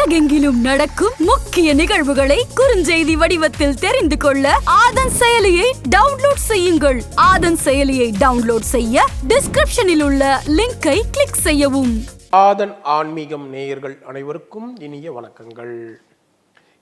உலகெங்கிலும் நடக்கும் முக்கிய நிகழ்வுகளை குறுஞ்செய்தி வடிவத்தில் தெரிந்து கொள்ள ஆதன் செயலியை டவுன்லோட் செய்யுங்கள். ஆதன் செயலியை டவுன்லோட் செய்ய டிஸ்கிரிப்ஷனில் உள்ள லிங்கை கிளிக் செய்யவும். ஆதன் ஆன்மீகம் நேயர்கள் அனைவருக்கும் இனிய வணக்கங்கள்.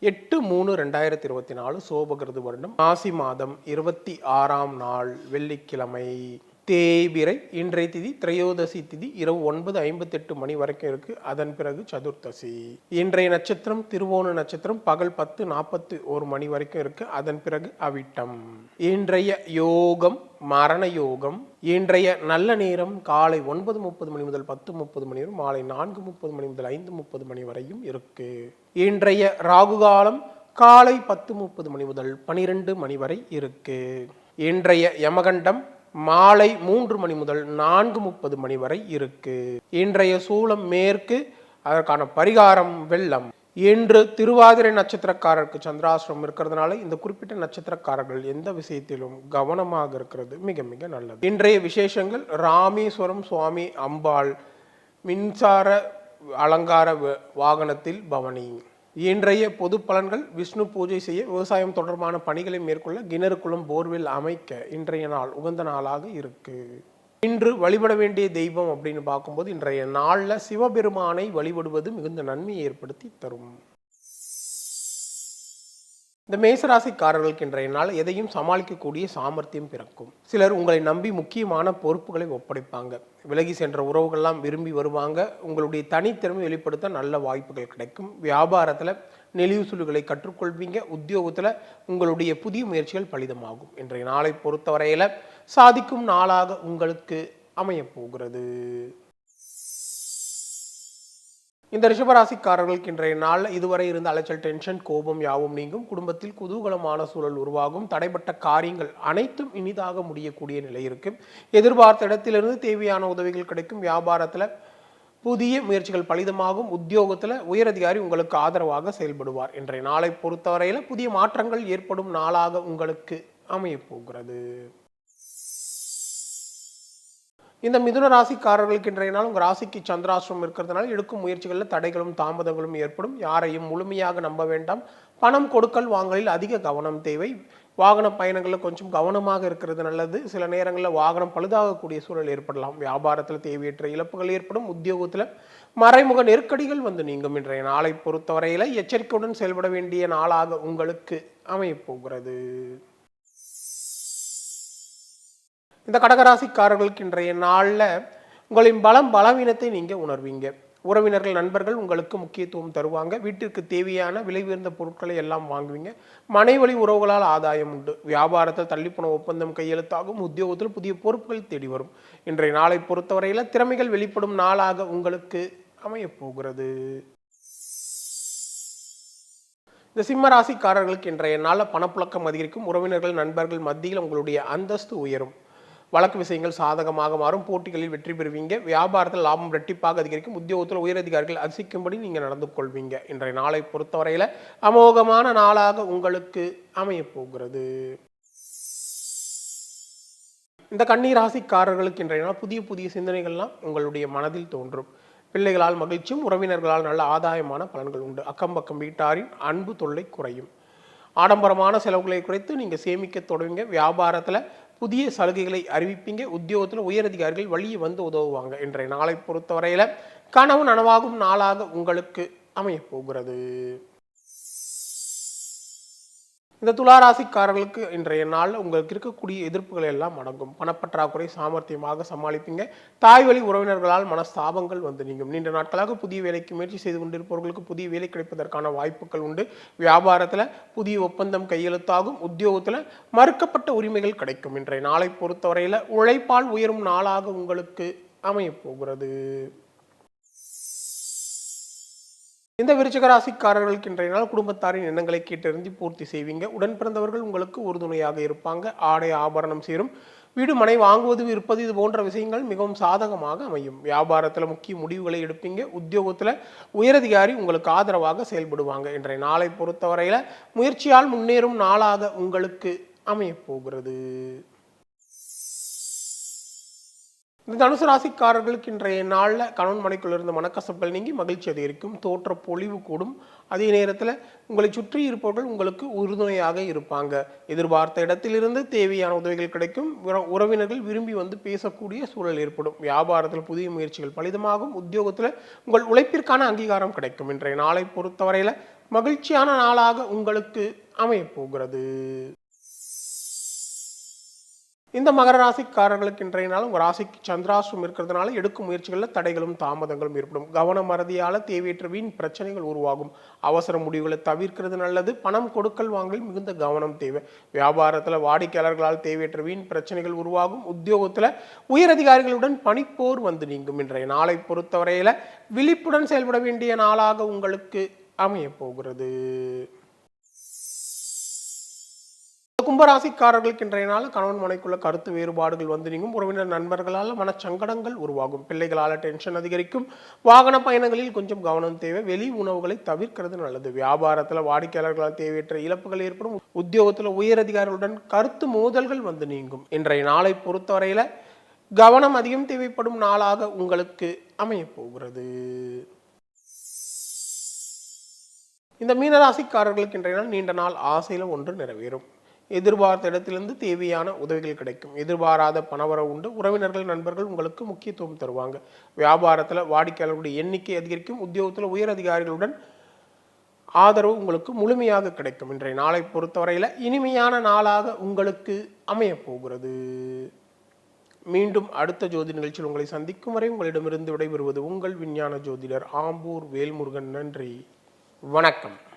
எட்டு மூணு ரெண்டாயிரத்தி இருபத்தி நாலு சோபகிருது வருடம் மாசி மாதம் இருபத்தி ஆறாம் நாள் வெள்ளிக்கிழமை. தேய்பிரை இன்றைய திதி திரையோதசி திதி இரவு ஒன்பது ஐம்பத்தெட்டு மணி வரைக்கும் இருக்கு. அதன் பிறகு சதுர்த்தசி. இன்றைய நட்சத்திரம் திருவோண நட்சத்திரம் பகல் பத்து நாற்பத்தி ஒரு மணி வரைக்கும் இருக்கு. அதன் பிறகு அவிட்டம். இன்றைய யோகம் மரண யோகம். இன்றைய நல்ல நேரம் காலை ஒன்பது முப்பது மணி முதல் பத்து முப்பது மணி வரை மாலை நான்கு முப்பது மணி முதல் ஐந்து முப்பது மணி வரையும் இருக்கு. இன்றைய ராகு காலம் காலை பத்து முப்பது மணி முதல் பனிரெண்டு மணி வரை இருக்கு. இன்றைய யமகண்டம் மாலை மூன்று மணி முதல் நான்கு முப்பது மணி வரை இருக்கு. இன்றைய சூளம் மேற்கு அதற்கான பரிகாரம் வெள்ளம். இன்று திருவாதிரை நட்சத்திரக்காரருக்கு சந்திராசிரம் இருக்கிறதுனால இந்த குறிப்பிட்ட நட்சத்திரக்காரர்கள் எந்த விஷயத்திலும் கவனமாக இருக்கிறது மிக மிக நல்லது. இன்றைய விசேஷங்கள் ராமேஸ்வரம் சுவாமி அம்பாள் மின்சார அலங்கார வ- வாகனத்தில் பவனி. இன்றைய பொது பலன்கள் விஷ்ணு பூஜை செய்ய விவசாயம் தொடர்பான பணிகளை மேற்கொள்ள கிணறு குளம் போர்வெல் அமைக்க இன்றைய நாள் உகந்த நாளாக இருக்கு. இன்று வழிபட வேண்டிய தெய்வம் அப்படின்னு பார்க்கும்போது இன்றைய நாளில் சிவபெருமானை வழிபடுவது மிகுந்த நன்மையை ஏற்படுத்தி தரும். இந்த மேசராசிக்காரர்களுக்கு இன்றைய நாள் எதையும் சமாளிக்கக்கூடிய சாமர்த்தியம் பிறக்கும். சிலர் உங்களை நம்பி முக்கியமான பொறுப்புகளை ஒப்படைப்பாங்க. விலகி சென்ற உறவுகள்லாம் விரும்பி வருவாங்க. உங்களுடைய தனித்திறமை வெளிப்படுத்த நல்ல வாய்ப்புகள் கிடைக்கும். வியாபாரத்தில் நெளிவு சுழுகளை கற்றுக்கொள்வீங்க. உத்தியோகத்தில் உங்களுடைய புதிய முயற்சிகள் பலிதமாகும். இன்றைய நாளை பொறுத்தவரையில் சாதிக்கும் நாளாக உங்களுக்கு அமையப் போகிறது இந்த ரிஷபராசிக்காரர்களுக்கு இன்றைய நாளில் இதுவரை இருந்த அலைச்சல் டென்ஷன் கோபம் யாவும் நீங்கும். குடும்பத்தில் குதூகலமான சூழல் உருவாகும். தடைப்பட்ட காரியங்கள் அனைத்தும் இனிதாக முடியக்கூடிய நிலை இருக்கும். எதிர்பார்த்த இடத்திலிருந்து தேவையான உதவிகள் கிடைக்கும். வியாபாரத்தில் புதிய முயற்சிகள் பலிதமாகும். உத்தியோகத்தில் உயரதிகாரி உங்களுக்கு ஆதரவாக செயல்படுவார். இன்றைய நாளை பொறுத்தவரையில் புதிய மாற்றங்கள் ஏற்படும் நாளாக உங்களுக்கு அமையப் போகிறது. இந்த மிதுன ராசிக்காரர்களுக்கு இன்றைய நாள் உங்கள் ராசிக்கு சந்திராசிரமம் இருக்கிறதுனால எடுக்கும் முயற்சிகளில் தடைகளும் தாமதங்களும் ஏற்படும். யாரையும் முழுமையாக நம்ப வேண்டாம். பணம் கொடுக்கல் வாங்கலில் அதிக கவனம் தேவை. வாகன பயணங்களில் கொஞ்சம் கவனமாக இருக்கிறது நல்லது. சில நேரங்களில் வாகனம் பழுதாகக்கூடிய சூழல் ஏற்படலாம். வியாபாரத்தில் தேவையற்ற இழப்புகள் ஏற்படும். உத்தியோகத்தில் மறைமுக நெருக்கடிகள் வந்து நீங்கும். இன்றைய நாளை பொறுத்தவரையில் எச்சரிக்கையுடன் செயல்பட வேண்டிய நாளாக உங்களுக்கு அமையப்போகிறது இந்த கடகராசிக்காரர்களுக்கு இன்றைய நாளில் உங்களின் பலம் பலவீனத்தை நீங்கள் உணர்வீங்க. உறவினர்கள் நண்பர்கள் உங்களுக்கு முக்கியத்துவம் தருவாங்க. வீட்டிற்கு தேவையான விலை உயர்ந்த பொருட்களை எல்லாம் வாங்குவீங்க. மனைவழி உறவுகளால் ஆதாயம் உண்டு. வியாபாரத்தில் தள்ளிப்போன ஒப்பந்தம் கையெழுத்தாகும். உத்தியோகத்தில் புதிய பொறுப்புகள் தேடி வரும். இன்றைய நாளை பொறுத்தவரையில் திறமைகள் வெளிப்படும் நாளாக உங்களுக்கு அமையப் போகிறது. இந்த சிம்ம ராசிக்காரர்களுக்கு இன்றைய நாளில் பணப்புழக்கம் அதிகரிக்கும். உறவினர்கள் நண்பர்கள் மத்தியில் உங்களுடைய அந்தஸ்து உயரும். வழக்கு விஷயங்கள் சாதகமாக மாறும். போட்டிகளில் வெற்றி பெறுவீங்க. வியாபாரத்தில் லாபம் ரெட்டிப்பாக அதிகரிக்கும். உத்தியோகத்தில் உயரதிகாரிகள் அசிக்கும்படி நீங்கள் நடந்து கொள்வீங்க இன்றைய நாளை பொறுத்தவரையில் அமோகமான நாளாக உங்களுக்கு அமையப் போகிறது இந்த கண்ணீராசிக்காரர்களுக்கு இன்றைய நாள் புதிய புதிய சிந்தனைகள்லாம் உங்களுடைய மனதில் தோன்றும். பிள்ளைகளால் மகிழ்ச்சியும் உறவினர்களால் நல்ல ஆதாயமான பலன்கள் உண்டு. அக்கம் பக்கம் வீட்டாரின் அன்பு தொல்லை குறையும். ஆடம்பரமான செலவுகளை குறைத்து நீங்கள் சேமிக்க தொடங்குங்க வியாபாரத்தில் புதிய சலுகைகளை அறிவிப்பீங்க. உத்தியோகத்தில் உயரதிகாரிகள் வழியே வந்து உதவுவாங்க இன்றைய நாளை பொறுத்தவரையில் கனவு நனவாகும் நாளாக உங்களுக்கு அமையப் போகிறது. இந்த துளாராசிக்காரர்களுக்கு இன்றைய நாள் உங்களுக்கு இருக்கக்கூடிய எதிர்ப்புகள் எல்லாம் அடங்கும். பணப்பற்றாக்குறை சாமர்த்தியமாக சமாளிப்பீங்க. தாய் வழி உறவினர்களால் மனஸ்தாபங்கள் வந்து நீங்கும். நீண்ட நாட்களாக புதிய வேலைக்கு முயற்சி செய்து கொண்டிருப்பவர்களுக்கு புதிய வேலை கிடைப்பதற்கான வாய்ப்புகள் உண்டு. வியாபாரத்தில் புதிய ஒப்பந்தம் கையெழுத்தாகும். உத்தியோகத்தில் மறுக்கப்பட்ட உரிமைகள் கிடைக்கும். இன்றைய நாளை பொறுத்தவரையில் உழைப்பால் உயரும் நாளாக உங்களுக்கு அமையப் போகிறது. இந்த விருச்சகராசிக்காரர்களுக்கு இன்றைய நாள் குடும்பத்தாரின் எண்ணங்களை கேட்டறிந்து பூர்த்தி செய்வீங்க. உடன் பிறந்தவர்கள் உங்களுக்கு உறுதுணையாக இருப்பாங்க. ஆடை ஆபரணம் சேரும் வீடு மனை வாங்குவது விற்பது இது போன்ற விஷயங்கள் மிகவும் சாதகமாக அமையும். வியாபாரத்தில் முக்கிய முடிவுகளை எடுப்பீங்க. உத்தியோகத்தில் உயரதிகாரி உங்களுக்கு ஆதரவாக செயல்படுவாங்க. இன்றைய நாளை பொறுத்தவரையில் முயற்சியால் முன்னேறும் நாளாக உங்களுக்கு அமையப் இந்த தனுசு ராசிக்காரர்களுக்கு இன்றைய நாளில் கணவன் மனைக்குள்ள இருந்த மனக்கசப்புகள் நீங்கி மகிழ்ச்சி அதிகரிக்கும். தோற்ற பொழிவு கூடும். அதே நேரத்தில் உங்களை சுற்றி இருப்பவர்கள் உங்களுக்கு உறுதுணையாக இருப்பாங்க. எதிர்பார்த்த இடத்திலிருந்து தேவையான உதவிகள் கிடைக்கும். உற- உறவினர்கள் விரும்பி வந்து பேசக்கூடிய சூழல் ஏற்படும். வியாபாரத்தில் புதிய முயற்சிகள் பலிதமாகும். உத்தியோகத்தில் உங்கள் உழைப்பிற்கான அங்கீகாரம் கிடைக்கும். இன்றைய நாளை பொறுத்தவரையில் மகிழ்ச்சியான நாளாக உங்களுக்கு அமையப் போகிறது இந்த மகர ராசிக்காரர்களுக்கு இன்றைய நாள் உங்கள் ராசிக்கு சந்திராஷ்டிரம் இருக்கிறதுனால எடுக்கும் முயற்சிகளில் தடைகளும் தாமதங்களும் ஏற்படும். கவன மறதியால் தேவையற்ற வீண் பிரச்சனைகள் உருவாகும். அவசர முடிவுகளை தவிர்க்கிறது நல்லது. பணம் கொடுக்கல் வாங்கல் மிகுந்த கவனம் தேவை. வியாபாரத்தில் வாடிக்கையாளர்களால் தேவையற்ற வீண் பிரச்சனைகள் உருவாகும். உத்தியோகத்தில் உயரதிகாரிகளுடன் பணிப்போர் வந்து நீங்கும். இன்றைய நாளை பொறுத்தவரையில் விழிப்புடன் செயல்பட வேண்டிய நாளாக உங்களுக்கு அமையப் போகிறது. கும்பராசிக்காரர்களுக்கு இன்றைய நாள் கணவன் மனைக்குள்ள கருத்து வேறுபாடுகள் வந்து நீங்கும். உறவினர் நண்பர்களால் மனச்சங்கடங்கள் உருவாகும். பிள்ளைகளால் டென்ஷன் அதிகரிக்கும். வாகன பயணங்களில் கொஞ்சம் கவனம் தேவை. வெளி உணவுகளை தவிர்க்கிறது நல்லது. வியாபாரத்தில் வாடிக்கையாளர்களால் தேவையற்ற இழப்புகள் ஏற்படும். உத்தியோகத்தில் உயரதிகாரிகளுடன் கருத்து மோதல்கள் வந்து நீங்கும். இன்றைய நாளை பொறுத்தவரையில் கவனம் அதிகம் தேவைப்படும் நாளாக உங்களுக்கு அமையப் போகிறது. இந்த மீனராசிக்காரர்களுக்கு இன்றைய நாள் நீண்ட நாள் ஆசையில் ஒன்று நிறைவேறும். எதிர்பார்த்த இடத்திலிருந்து தேவையான உதவிகள் கிடைக்கும். எதிர்பாராத பணவரவு உண்டு. உறவினர்கள் நண்பர்கள் உங்களுக்கு முக்கியத்துவம் தருவாங்க. வியாபாரத்தில் வாடிக்கையாளர்களுடைய எண்ணிக்கை அதிகரிக்கும். உத்தியோகத்தில் உயர் அதிகாரிகளுடன் ஆதரவு உங்களுக்கு முழுமையாக கிடைக்கும். இன்றைய நாளை பொறுத்தவரையில் இனிமையான நாளாக உங்களுக்கு அமையப் போகிறது. மீண்டும் அடுத்த ஜோதி நிகழ்ச்சியில் உங்களை சந்திக்கும் வரை உங்களிடமிருந்து விடைபெறுவது உங்கள் விஞ்ஞான ஜோதிடர் ஆம்பூர் வேல்முருகன். நன்றி. வணக்கம்.